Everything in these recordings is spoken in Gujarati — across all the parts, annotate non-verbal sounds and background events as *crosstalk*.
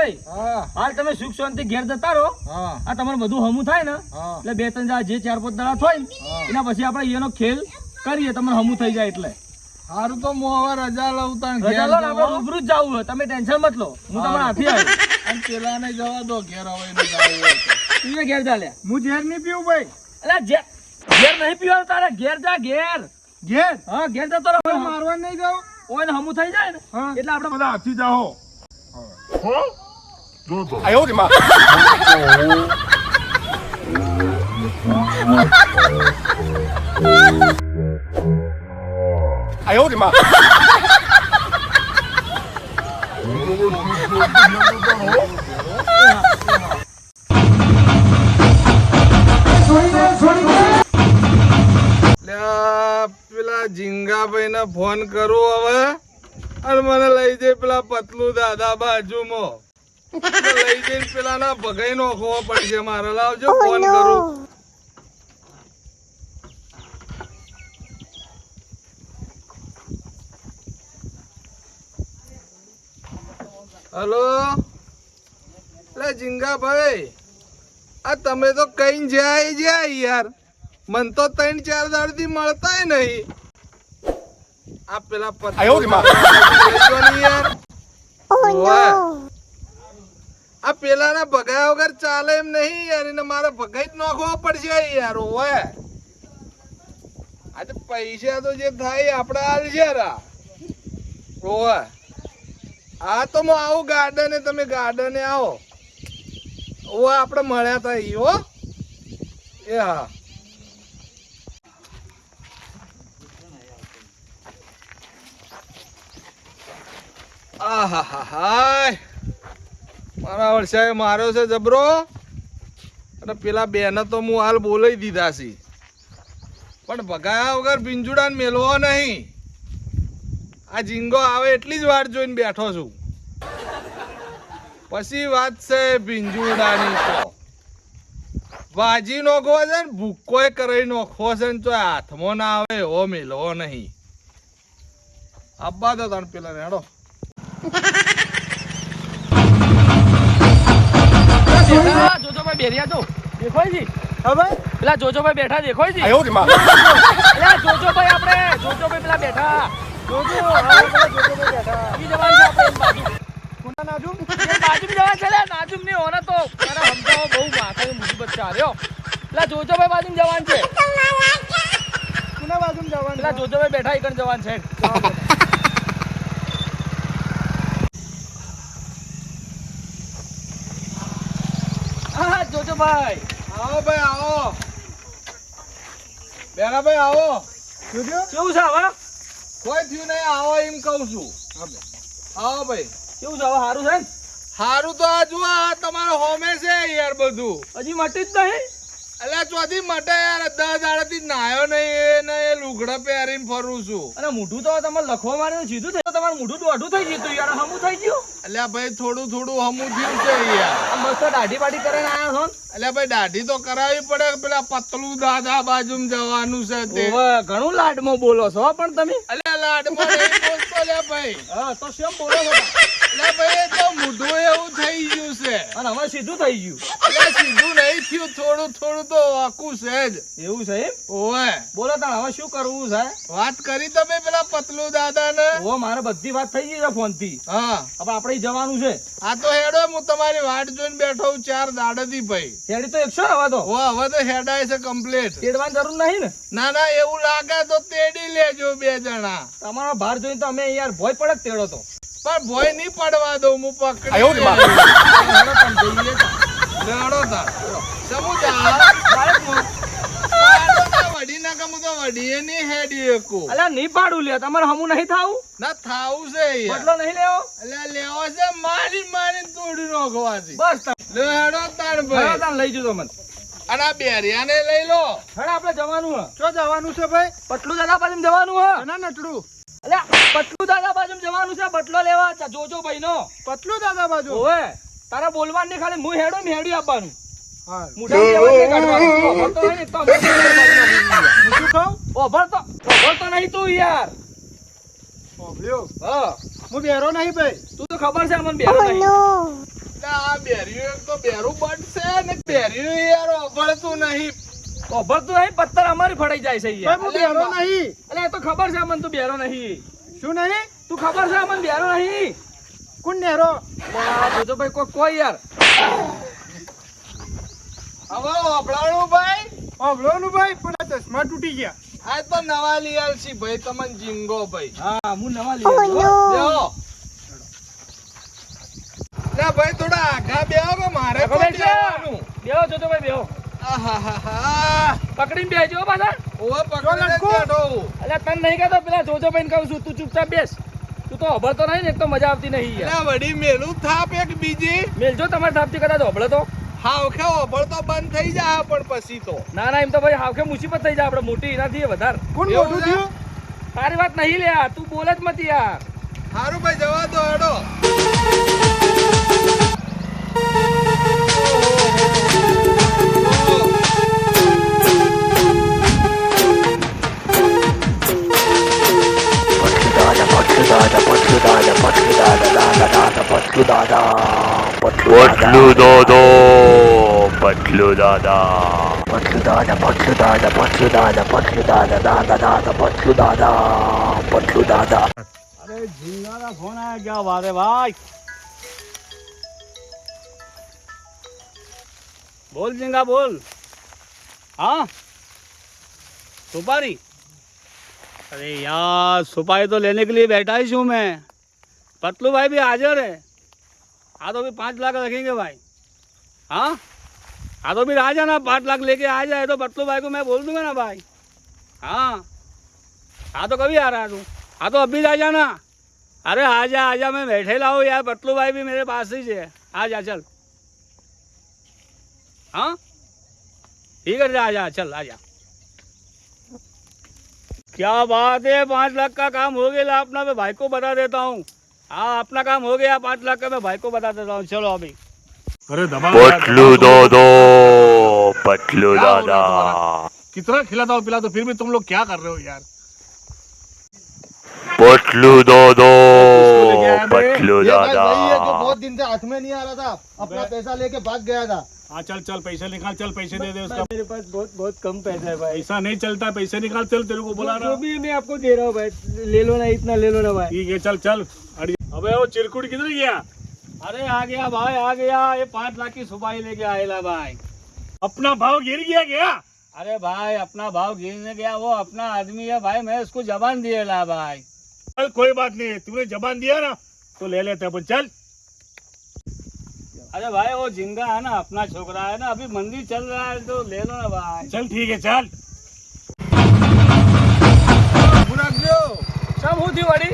ભાઈ હાલ તમે સુખ શાંતિ ઘેર જતા રહો. આ તમારું બધું હમું થાય ને એટલે બે ત્રણ જે ચાર પાંચ દાડા થાય એના પછી આપણે એનો ખેલ કરીએ તમને હમું થઈ જાય એટલે. હારું તો હું હવે રજા લઉં તાણ રજા લો ને આપણે રૂબરૂ જ જવું હોય તમે ટેન્શન મત લો. હું તમારા હાથી આવ્યો અને પેલાને જવા દો ઘેર હવે એને જાવું હોય તું. ઘેર જા લે. હું ઝેર નહીં પીવું ભાઈ. એટલે ઘેર ઘેર નહીં પીવાનું તારે ઘેર જા ઘેર. ઘેર? હા ઘેર જા રહો. મારવા નહીં જાવ ઓય હમું થઈ જાય ને હા. એટલે આપણે બધા હાથી જાઓ. લ્યા, પેલા ઝીંગાભાઈ ને ફોન કરું હવે. અને મને લઈ જાય પેલા પતલું દાદા બાજુમાં. લઈ જઈને પેલા ના ભગાઈ નોખવો પડશે મારે લાવજો ફોન કરું. હલો? એટલે ઝીંગાભાઈ આ તમે તો કઈ જાય જાય યાર. મન તો ત્રણ ચાર દાડથી મળતાય નહીં. આ પેલા યાર. ઓવે. આ પેલા ના ભગાયા વગર ચાલે એમ નહીં યાર, એને મારે ભગાઈ જ નાખવો પડશે યાર, ઓવે. આજે પૈસા તો જે થાય એ આપડે હાલ છે રા. ઓવે. હા તો હું આવું ગાર્ડને, તમે ગાર્ડને આવો. ઓ આપણે મળ્યા તા ઈ હો. એ હા. આહાહાહાય. મારા વર્ષાએ માર્યો છે જબરો. અને પેલા બેને તો હું હાલ બોલાવી દીધા છે. પણ ભગાયા વગર પિંજુડાને મેલવો નહીં. આ ઝીંગો આવે એટલી જ વાર જોઈને બેઠો છું. પછી વાત છે ભીંજુડાની તો. વાજી નોખવો છે ને ભૂક્કોય કરાઈ નોખવો છે ને, તો હાથમાં ના આવે, એવો મેલવો નહીં. આબા તો તને પેલા ને દેખોય જી. હવે પેલા જોજોભાઈ બેઠા દેખોય જી. પેલા જોજોભાઈ આપણે જોજોભાઈ પેલા બેઠા. જોજો જોજોભાઈ બેઠા. ઈ જવાન છે આપણે બાજુ કોના નાજુ એ નાજુમ જવાન છે લે નાજુમની ઓને તો તારા બહુ માથાની મુસીબત છે આર્યો પેલા જોજોભાઈ બાજુ જવાન છે. કોના બાજુ જવાનું પેલા જોજોભાઈ બેઠા ઈ કણ જવાન છે. હા જોજોભાઈ આવો ભાઈ આવો. બેરા ભાઈ આવો. કેવું છે હવે? કોઈ થયું નહીં આવો એમ કહું છું. આવો ભાઈ. કેવું છે હવે સારું છે સારું હારું તો આ જુઓ તમારો હોમે છે યાર બધું. હજી મટી જ નહીં? અલ્યા ચોથી મટે યાર દસ દાડાથી નાયો નહીં ને એ લુગડા પહેરીને ફરું છું. અને મોઢું તો તમે લખવા મારે સીધું થયું તમારું મોઢું દોઢું થઈ ગયું તું યાર હમું થઈ ગયું? અલ્યા ભાઈ થોડું થોડું હમું થયું છે યાર આ મસ્ત દાઢી બાઢી કરીને આયા છો? અલ્યા ભાઈ દાઢી તો કરાવી પડે પેલા પતલું દાદા બાજુ જવાનું છે તે. ઘણું લાડમાં બોલો છો પણ તમે. અલ્યા લાડમાં નહીં બોલતો લ્યા ભાઈ. હા તો શેમ બોલો છો ભાઈ તો મોઢું એવું થઈ ગયું છે. અને હવે સીધું થઈ ગયું. અલ્યા સીધું નહીં થયું થોડું થોડું તો આખું છે જ. એવું છે એમ? ઓવે. બોલો તાણ હવે શું કરવું છે? વાત કરી તમે પેલા પતલું દાદા ને ઓ મારે બધી વાત થઈ ગઈ છે ફોનથી હા. હવે આપણે જવાનું છે. આ તો હેડો હું તમારી વાટ જોઈને બેઠો ચાર દાડતી ભાઈ. હેડી તો એકસો હવે તો ઓ હવે તો હેડાય છે કમ્પ્લીટ તેડવાની જરૂર નહીં ને? ના ના એવું લાગે તો તેડી લેજો બે જણા. તમારો ભાર જોઈને તો અમે યાર ભોય પડક તેડો તો. પણ ભોય નહીં પડવા દઉં હું પકડી તમે તો. સમુદા વડી ના કમું તો વડીએ નહીં હેડી એકું. અલ્યા નહીં પાડું લે તમારે હમું નહીં થાવું? ના થાવું છે યાર બદલો નહીં લેવો? એટલે લેવો છે મારી મારી તોડી નાખવાથી. બસ તમે. લે હેડો તાણ ભાઈ. તાણ લઈ જજો મને. અને આ બેરિયાને લઈ લો. હેડો આપણે જવાનું હે. શું જવાનું છે ભાઈ? પટલું દાદા બાજુ જવાનું હે. ના નટડું. અલ્યા પટલું દાદા બાજુ જવાનું છે બટલો લેવા જોજો ભાઈ નો પતલું દાદા બાજુ? ઓવે તારા બોલવાનું ને ખાલી હું હેડો ને હેડી આપવાનું. *laughs* હું. બેરો નહીં ભાઈ. તું તો ખબર છે અમન બેરો નહીં. આ બેરીઓ એક તો બેરું બનશે ને બેરીઓ યાર ઓગળતું નહીં. ઓભરતું નહીં પથ્થર અમારી ફડાઈ જાય છે યાર. હું બેરો નહીં. એટલે એ તો ખબર છે અમને તું બેરો નહીં. શું નહીં? તું ખબર છે અમને બેરો નહીં? કોણ નેરો? જોજો ભાઈ કોઈ કોઈ યાર. હવે ઓભળાણું ભાઈ? પણ ચશ્મા તૂટી ગયા. આ તો નવા લઈ છે ભાઈ તમને જીંગો ભાઈ. હા હું નવા લઈ લે ભાઈ થોડા આઘા બેહો મારે. બેહો જોજો ભાઈ બેહો. પકડીને બેસજો પાછા. ઓવે પકડીને એટલે તને નહીં કહેતો પેલા જોજો ભાઈ કહું છું તું ચૂપચાપ બેસ. તું તો અભળતો નહીં ને તો મજા આવતી નહીં યાર. વડી મેલું થાપ એક બીજી. મેલજો તમારે થાપથી કદાચ અભળે તો. હાવખે ઓભળતો બંધ થઈ જાય પણ પછી તો. ના ના એમ તો ભાઈ હાવખે મુસીબત થઈ જાય આપણે મોટી એનાથી વધારે. કોણ મોટું થયું? તારી વાત નહીં લે તું બોલ જ મતી યાર. સારું ભાઈ જવા દો હેડો. દાદા પટલું દાદા પટલું દાદા દાદા દાદા પટલું દાદા પટલું દાદો પટલું દાદા પટલું દાદા પટલું દાદા પટલું દાદા પટલું દાદા દાદા દાદા પટલું દાદા પટલું દાદા અરે ઝીંગાના ફોન આવ્યા ગયા વારે ભાઈ બોલ ઝીંગા, બોલ. હા? સુપારી? अरे यार, सुपारी तो लेने के लिए बैठा ही हूँ मैं। पतलू भाई भी हाजिर है। तो भी पाँच लाख रखेंगे भाई। हाँ? तो भी आ जाना पाँच लाख लेके आ जाए तो पतलू भाई को मैं बोल दूँगा ना भाई। हाँ? हाँ तो कभी आ रहा तू हाँ तो? अभी आ जाना अरे आ जा आ जा मैं बैठे लाओ यार, पतलू भाई भी मेरे पास ही है। आ जा, चल। हाँ? ठीक है आ जा चल आ जा क्या बात है? पाँच लाख का काम हो गया अपना मैं भाई को बता देता हूँ। हाँ अपना काम हो गया पाँच लाख का मैं भाई को बता देता हूँ। चलो अभी। अरे पटलू दो दो पटलू दादा कितना खिलाता हूँ पिला तो फिर भी तुम लोग क्या कर रहे हो यार? पटलू दो दो पटलू दादा। बहुत दिन से हाथ में नहीं आ रहा था अपना पैसा लेके भाग गया था। हाँ चल चल पैसे निकाल चल पैसे दे दे उसका। मेरे पास बहुत बहुत कम पैसा है भाई। ऐसा नहीं चलता पैसे निकाल चल तेरे को बोला भी मैं आपको दे रहा हूँ भाई ले लो ना इतना ले लो ना भाई। ठीक है चल चल अबे वो चिरकुट किधर गया? अरे आ गया भाई आ गया ये पाँच लाख की सुपारी लेके आएला भाई। अपना भाव गिर गया क्या? अरे भाई अपना भाव गिरने गया वो अपना आदमी है भाई मैं उसको जबान दिए ला भाई। चल कोई बात नहीं तूने जबान दिया ना तो ले लेते अपन चल। अरे भाई वो झिंगा है ना अपना छोकरा है ना अभी मंदिर चल रहा है तो ले लो ना भाई चल ठीक है चल ઊભું રાખજો. ચમ હું થયું વળી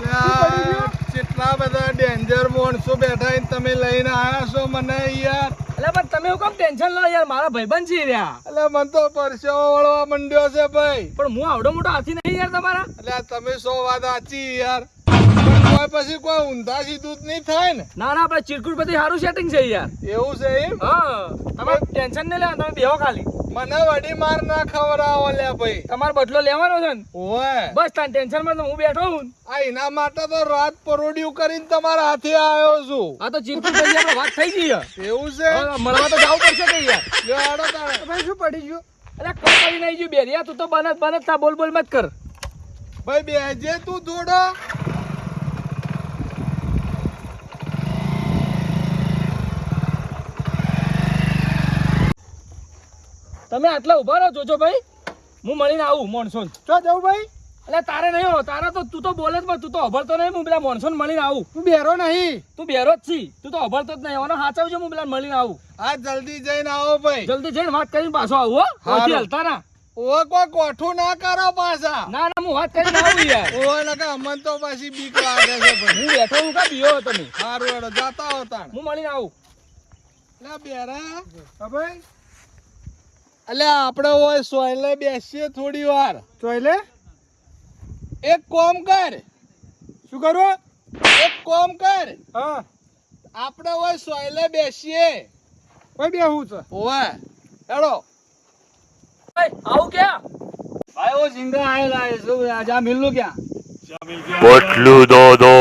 લ્યા, કેટલા બધા ડેન્જર માણસો બેઠા છે ને તમે લઈને આયા છો મને યાર એટલે પણ તમે એવું કેમ ટેન્શન લો યાર મારા ભાઈબંધ છે રહ્યા એટલે મને તો પરસેવો વળવા મંડ્યો છે ભાઈ પણ હું આવડો મોટો હાથી નહીં યાર તમારા એટલે આ તમે સો વાત સાચી યાર પણ કોઈ પછી કોઈ ઊંધા સીધું નહીં થાય ને. ના ના આપણે ચીરકુટ બધી સારું સેટિંગ છે યાર. એવું છે એમ? હા. તમારે ટેન્શન નહીં લેવા તમે બેહો ખાલી. મને વડી માર ના ખવડાવો લે ભાઈ. તમારો બદલો લેવાનો છે ને? ઓય બસ તાન ટેન્શનમાં હું બેઠો હું આ એના માટે તો રાત પરોડ્યું કરીને તમારા હાથે આવ્યો છું. આ તો ચીરકુટ બધી આપણે વાત થઈ ગઈ એવું છે? મળવા તો જવું પડશે કે યાર? તાણે. શું પડી ગયું? અરે કોઈ કરી નહીં ગયું બેરિયા તું તો બનત બનત તા બોલ બોલ મત કર. ભાઈ બેજે તું થોડો તમે આટલા ઊભા રહો જોજો ભાઈ. હું મળીને આવું મોનસોન ચો જવું ભાઈ. એટલે તારે નહીં હો તારા તો તું તો બોલે જ તું તો અભરતો નહીં હું પેલા મોનસોન મળીને આવું. તું બેરો નહીં. તું બેરો જ છી તું તો અભરતો જ નહીં એનો હાચવજો હું પેલા મળીને આવું. આ જલ્દી જઈને આવો ભાઈ. જલ્દી જઈને વાત કરીને પાછો આવું હો. હલતા ના. ઓ કોઈ કોઠું ના કરો પાછા. ના ના હું વાત કરીને આવું યાર. ઓ નકા અમન તો પાછી બીક લાગે છે હું બેઠો હું કા બીયો હો તમે સારું હેડો જાતા હો હું મળીને આવું. લે બેરા. ભાઈ. એટલે આપણે હોય સોયલે બેસીએ થોડી વાર. સોયલે? એક કોમ કર. શું કરો? એક કોમ કર. હા. આપણે હોય સોયલે બેસીએ. કોઈ બેહું છે? ઓવે હેડો. આવું ક્યાં? ભાઈ ઓ જિંદા આયેલા છે. આ જા મિલ્લું ક્યાં? પોટલું દો દો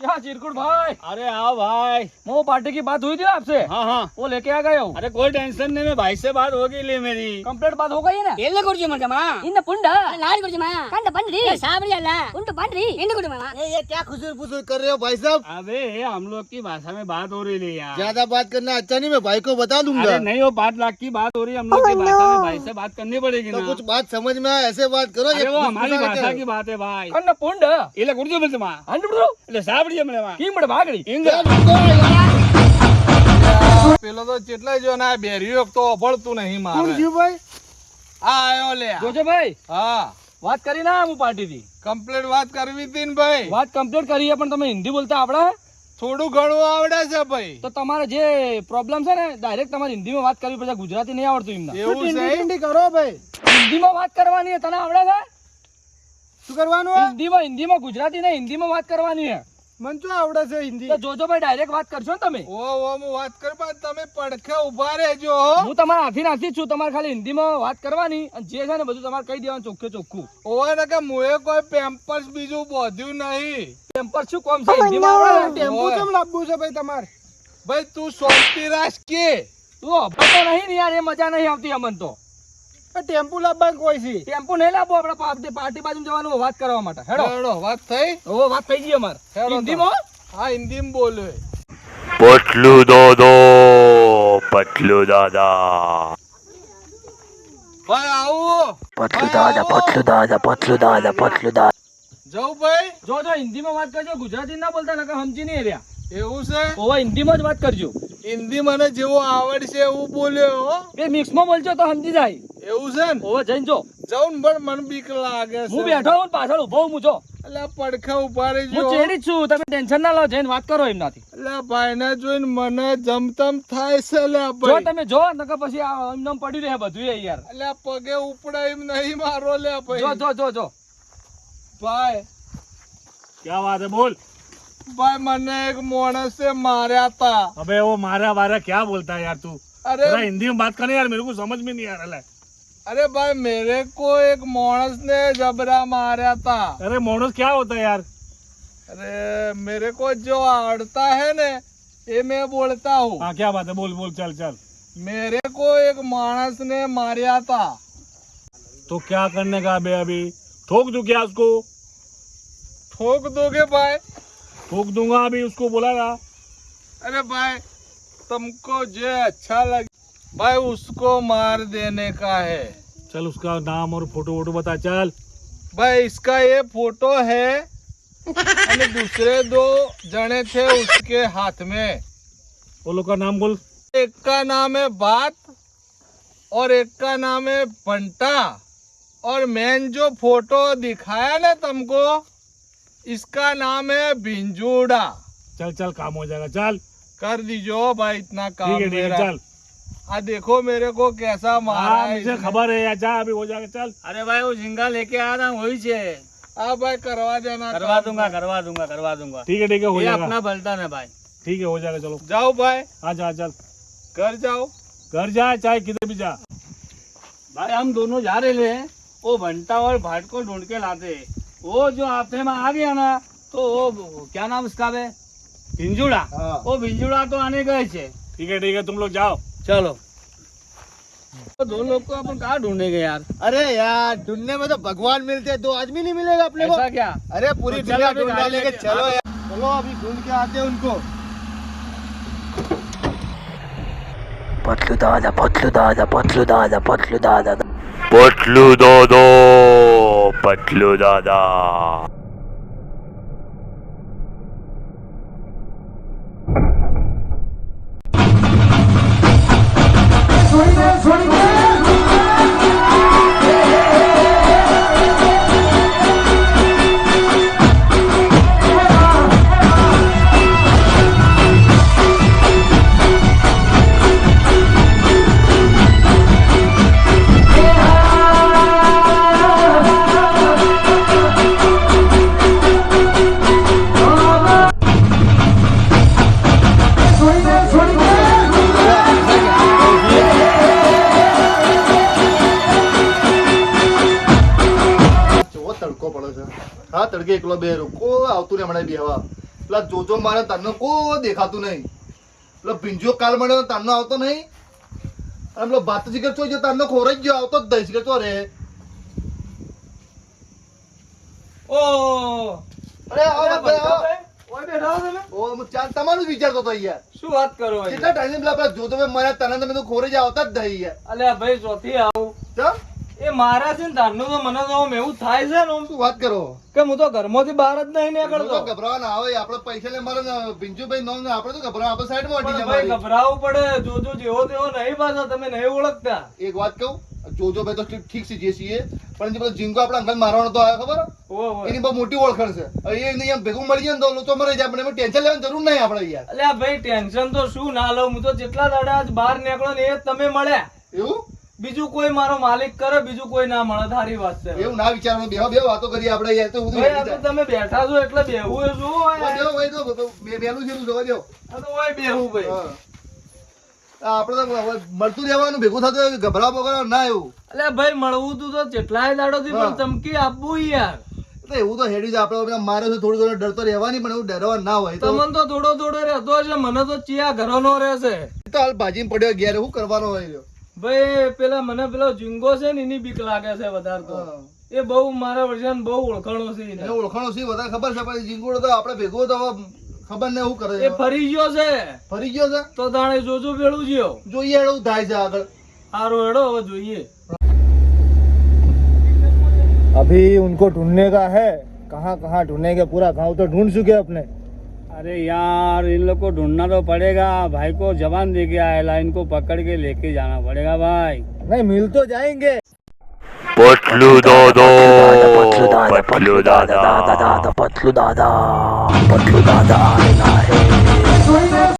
क्या चिरकुट भाई? अरे आओ भाई। वो पार्टी की बात हुई थी आपसे? हाँ हाँ। वो लेके आ गए हो। अरे कोई टेंशन नहीं मैं भाई से बात होगी ले मेरी। कंप्लीट बात हो गई ना? ಎಲ್ಲ ಕುಡ್ಜಿ ಮಂಟಮ್ಮ ಇಂದ ಪುಂಡ ಲಾರಿ ಕುಡ್ಜಿ ಮಾಯ ಕಂಡ ಬನ್ರಿ ಸಾಬರಿ ಅಲ್ಲ ಉಂಟು ಬನ್ರಿ ಇಂದ ಕುಡ್ಜಿ ಮಾಯ ये ये क्या खुशी फुसूर कर रहे हो भाई साहब? अबे हम लोग की भाषा में बात हो रही है यार। ज़्यादा बात करना अच्छा नहीं मैं भाई को बता दूँगा। नहीं वो पाँच लाख की बात हो रही है हम लोग की oh भाषा में भाई से बात करनी पड़ेगी तो ना। कुछ बात समझ में आए ऐसे बात करो अरे हमारी भाषा की बात है भाई। ಕಂಡ ಪುಂಡ ಇಲ್ಲ ಕುಡ್ಜಿ ಮಂಟಮ್ಮ ಅಂದ್ಬಿಡ್ರು ಇಲ್ಲ ಸಾಬರಿ પેલો તો કેટલા જો ના બેરીયો તો અભળતું નહીં મારે. કોણ જીવ ભાઈ? આ આયો લે જોજો ભાઈ. હા. વાત કરી ના હું પાર્ટી થી કમ્પ્લીટ વાત કરવી હતી ને ભાઈ. વાત કમ્પ્લીટ કરી પણ તમે હિન્દી બોલતા આવડે? થોડું ઘણું આવડે છે ભાઈ. તો તમારે જે પ્રોબ્લેમ છે ને ડાયરેક્ટ તમારે હિન્દીમાં વાત કરવી પડશે ગુજરાતી નહીં આવડતું એમને. એવું છે હિન્દી કરો ભાઈ? હિન્દીમાં વાત કરવાની તને આવડે છે? શું કરવાનું હિન્દીમાં હિન્દીમાં ગુજરાતી નહીં હિન્દીમાં વાત કરવાની હે મન શું આવડે છે હિન્દી. જોજો ભાઈ ડાયરેક્ટ વાત કરશો ને તમે? ઓ ઓ હું વાત કરવા તમે પડખે ઊભા રહેજો હું. તમારા હાથી નાખી છું તમારે ખાલી હિન્દીમાં વાત કરવાની અને જે છે ને બધું તમારે કહી દેવાનું ચોખ્ખે ચોખ્ખું. ઓવે ને કે મુએ કોઈ પેમ્પર્સ બીજું બોધ્યું નહીં. પેમ્પર્સ શું કોમ છે? હિન્દીમાં આવડે ટેમ્પો કેમ લાવવું છે ભાઈ તમારે? ભાઈ તું શાંતિ રાખ કે. તું અભતો નહીં ને યાર એ મજા નહીં આવતી અમન તો. ટેમ્પો લાવવા કોઈ છે? ટેમ્પો નહીં લાવો આપણે પાર્ટી પાર્ટી બાજુ જવાનું વાત કરવા માટે. હેડો. હેડો વાત થઈ? ઓ વાત થઈ ગઈ અમાર. હિન્દીમાં? હા હિન્દીમાં બોલે. પતલુ દોદો પતલુ દાદા. ભાઈ આવો. પતલુ દાદા પતલુ દાદા પતલુ દાદા પતલુ દાદા. જવું ભાઈ. જો જો હિન્દીમાં વાત કરજો ગુજરાતી ના બોલતા નકર સમજી નહીં રહ્યા. એવું છે? ઓવા હિન્દીમાં જ વાત કરજો. હિન્દી મને જેવું આવડશે એવું બોલ્યો એ મિક્સમાં બોલજો તો સમજી જાય. એવું છે ને? હવે જઈને જો. જવું પણ મને બીક લાગે છે. હું બેઠો હું પાછળ ઊભો હું જો. એટલે પડખા ઊભા રહેજો હું ચેડી છું તમે ટેન્શન ના લો જઈને વાત કરો એમનાથી. એટલે ભાઈ ને જોઈને મને જમતમ થાય છે લે જો તમે જો નકર પછી એમને પડ્યું રહે બધું યાર. એટલે પગે ઉપડે એમ નહીં મારો લે ભાઈ જો જો જો જો. ભાઈ. ક્યાં વાત હે બોલ. भाई मैंने एक मोड़े से मारा था। अबे वो मारा वारा क्या बोलता है यार तू? अरे हिंदी में बात करना यार मेरे को समझ में नहीं आ रहा है अरे भाई मेरे को एक मोड़स ने जबरा मारा था। अरे मोड़स क्या होता है यार? अरे मेरे को जो आड़ता है ना ये मैं बोलता हूँ। हाँ क्या बात है? बोल बोल चल चल। मेरे को एक मानस ने मारा था। तो क्या करने का अभी? अभी? ठोक दू क्या उसको? ठोक दोगे भाई? ठोक दूँगा अभी उसको बोला ना अरे भाई तुमको जो अच्छा लगे भाई उसको मार देने का है। चल उसका नाम और फ़ोटो वोटो बता चल। भाई इसका ये फ़ोटो है दूसरे दो जने थे उसके हाथ में। वो लोग का नाम बोल। एक का नाम है बात और एक का नाम है बंटा। और मैंने जो फ़ोटो दिखाया ना तुमको इसका नाम है भिंजूड़ा चल चल काम हो जाएगा चल। कर दीजिए भाई इतना काम ठीक है ठीक है चल। आ देखो मेरे को कैसा मारा हाँ है मुझे खबर है यार जा अभी हो जाएगा चल। अरे भाई वो झिंगा लेके आया था वही से। हाँ भाई करवा देना करवा दूँगा करवा दूँगा करवा दूँगा। ठीक है ठीक है हो जाएगा। अपना बलटन है भाई। ठीक है हो जाएगा चलो। जाओ भाई। आ जा चल। घर जाओ। घर जा चाहे किधर भी जा। भाई हम दोनों जा रहे थे वो भंटा और भाट को ढूंढ के लाते वो जो हफ्ते में आ गया ना तो वो क्या नाम उसका है भिंजुड़ा वो भिंजुड़ा तो आने गए थे ठीक है ठीक है तुम लोग जाओ चलो तो दो लोग को अपन कहा ढूंढेंगे यार अरे यार ढूंढने में तो भगवान मिलते दो आदमी नहीं मिलेगा अपने को क्या अरे पूरी दुनिया ढूंढ डालेंगे चलो यार चलो अभी ढूंढ के आते हैं उनको पतलू दादा पतलू दादा पतलू दादा पतलू दादा પતલુ દાદા પતલુ દાદા હા તડકે એકલો બે કોઈ આવતું ને હમણાં બેહવા. એટલે જોજો મારે તને કો દેખાતું નહીં. એટલે ભીંજો કાલ મળ્યો તને આવતો નહીં. અને પેલો ભાત જીગર છો તને ખોરાઈ ગયો આવતો જ દઈશ કે છો રે ઓ! અરે આવો તમારું વિચારતો હતો યાર શું વાત કરો કેટલા ટાઈમ પેલા મને તને તમે તો ખોરે જ આવતા જ દઈ યાર અલ્યા ભાઈ ચોથી આવું. એ મારા છે ને તારનું તો મને તો આમ એવું થાય છે ને શું વાત કરો? કે હું તો ઘરમાંથી બહાર જ નહીં નીકળતો. ગભરાવા ના આવે આપણે પૈસા લે મારે ભીંજુભાઈ નો આપણે તો ગભરાવા આપણે સાઈડમાં પણ જાય ભાઈ ગભરાવું પડે. જોજો જેવો તેવો નહીં પાછો તમે નહીં ઓળખતા. એક વાત કહું જોજો ભાઈ તો ઠીક- છે જે છીએ. પણ જે પેલો જીંકો આપણા અંગત મારવાનો તો આવે ખબર. એની બહુ મોટી ઓળખણ છે. એ અહીંયા ભેગું મળી જાય ને તો લોચો મરી જાય પણ ટેન્શન લેવાની જરૂર નહીં આપણે યાર અલ્યા ભાઈ ટેન્શન તો શું? ના લઉં હું તો જેટલા દાડા બહાર નીકળો ને એ તમે મળ્યા. એવું? બીજું કોઈ મારો માલિક કરે બીજું કોઈ ના મળે તારી વાત છે એવું ના વિચારો બે બે વાતો કરી આપણે યાર તો બધું. તમે બેઠા છો એટલે બેહું એ શું હોય તો બે- છે જોવા દેવો. તો હોય બેહું ભાઈ આપણે તો મળતું રહેવાનું ભેગું થતું હોય, ગભરાવા ના એવું અલ્યા ભાઈ મળવું તું તો જેટલાય દાડો થી પણ. ધમકી આપવું યાર એટલે એવું તો હેડી જાય આપણે મારે તો થોડું ઘણું ડર તો રહેવાની પણ એવું ડરવા ના હોય તમને તો થોડો થોડો રહેતો હશે મને તો ચિયા ઘરનો રહેશે તો હાલ પડ્યો ઘેર શું કરવાનો હોય? ભાઈ પેલા મને પેલો ઝીંગો છે ને એની બીક લાગે છે વધારે તો હા. એ બહુ મારા વર્ષન બહુ ઓળખાણો છે એને. એને ઓળખાણો છે વધારે ખબર છે પણ જીંગોડો તો આપણે ભેગો તો હવે ખબર ને શું કરે એ છે ફરી ગયો છે ફરી ગયો છે તો તાણે જોજો પેલું જ્યો જોઈએ એવું થાય છે આગળ સારું હેડો હવે જોઈએ अभी उनको ढूंढने का है कहाँ कहाँ ढूंढेंगे पूरा गांव तो ढूंढ चुके अपने अरे यार इन लोग को ढूंढना तो पड़ेगा भाई को जवान दे गया है इनको पकड़ के लेके जाना पड़ेगा भाई नहीं मिल तो जाएंगे पतलू दादा पतलू दादा पतलू दादा पतलू दादा पतलू दादा